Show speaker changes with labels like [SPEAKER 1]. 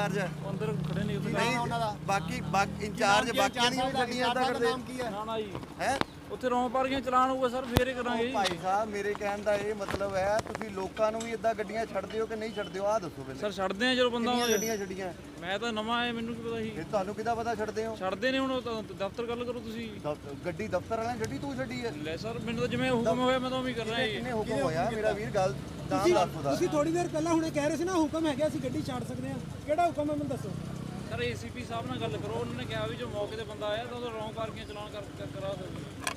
[SPEAKER 1] Incharge ਹੈ।
[SPEAKER 2] ਅੰਦਰ ਖੜੇ ਨਹੀਂ ਉੱਥੇ।
[SPEAKER 1] ਨਹੀਂ
[SPEAKER 3] ਉਹਨਾਂ ਦਾ?
[SPEAKER 1] ਬਾਕੀ ਬਾਕੀ ਇੰਚਾਰਜ ਬਾਕੀਆਂ ਦੀਆਂ ਵੀ ਗੱਡੀਆਂ
[SPEAKER 3] ਦਾ
[SPEAKER 1] ਕਰਦੇ।
[SPEAKER 3] ਨਾਮ ਕੀ ਹੈ?
[SPEAKER 2] ਨਾ ਨਾ ਜੀ।
[SPEAKER 1] ਹੈ?
[SPEAKER 2] ਉੱਥੇ ਰੌਂ ਪਾਰਕਿੰਗ ਚਲਾਨ ਹੋਊਗਾ ਸਰ ਫੇਰ ਹੀ ਕਰਾਂਗੇ ਜੀ।
[SPEAKER 1] ਭਾਈ ਸਾਹਿਬ ਮੇਰੇ ਕਹਿਣ ਦਾ ਇਹ ਮਤਲਬ ਹੈ ਤੁਸੀਂ ਲੋਕਾਂ ਨੂੰ ਵੀ ਇਦਾਂ ਗੱਡੀਆਂ ਛੱਡਦੇ ਹੋ ਕਿ ਨਹੀਂ ਛੱਡਦੇ ਹੋ ਆਹ ਦੱਸੋ ਪਹਿਲੇ।
[SPEAKER 2] ਸਰ ਛੱਡਦੇ ਆ ਜਦੋਂ ਬੰਦਾ
[SPEAKER 1] ਗੱਡੀਆਂ ਛੱਡੀਆਂ?
[SPEAKER 2] ਮੈਂ ਤਾਂ ਨਵਾਂ ਆਇਆ ਮੈਨੂੰ ਕੀ ਪਤਾ ਸੀ।
[SPEAKER 1] ਇਹ ਤੁਹਾਨੂੰ ਕਿਦਾਂ ਪਤਾ ਛੱਡਦੇ ਹੋ?
[SPEAKER 2] ਛੱਡਦੇ ਨੇ ਹੁਣ ਦਫ਼ਤਰ ਗੱਲ ਕਰੋ ਤੁਸੀਂ।
[SPEAKER 1] ਗੱਡੀ ਦਫ਼ਤਰ ਵਾਲਿਆਂ ਗੱਡੀ ਤੂੰ ਛੱਡੀ ਹੈ।
[SPEAKER 2] ਲੈ ਸਰ ਮੈਨੂੰ ਤਾਂ ਜਿਵੇਂ ਹੁਕਮ ਹੋਇਆ ਮੈਂ ਤਾਂ ਉਵੇਂ ਹੀ ਕਰਨਾ ਜੀ।
[SPEAKER 1] ਕਿੰਨੇ ਹੁਕਮ ਹੋਇਆ? ਮੇਰਾ ਵੀਰ ਗੱਲ
[SPEAKER 4] ਤੁਸੀਂ ਥੋੜੀ ਦੇਰ ਪਹਿਲਾਂ ਹੁਣੇ ਕਹਿ ਰਹੇ ਸੀ ਨਾ ਹੁਕਮ ਹੈਗਾ ਅਸੀਂ ਗੱਡੀ ਛੱਡ ਸਕਦੇ ਹਾਂ। ਕਿਹੜਾ ਹੁਕਮ ਹੈ ਮੈਨੂੰ ਦੱਸੋ।
[SPEAKER 2] ਸਰ ਏਸੀਪੀ ਸਾਹਿਬ ਨਾਲ ਗੱਲ ਕਰੋ ਉਹਨਾਂ ਨੇ ਕਿਹਾ ਵੀ ਜੋ ਮੌਕੇ ਤੇ ਬੰਦਾ ਆਇਆ ਤਾਂ ਉਹਦਾ ਰੌਂ ਪਾਰਕਿੰਗ ਚਲਾਨ ਕਰ ਕਰ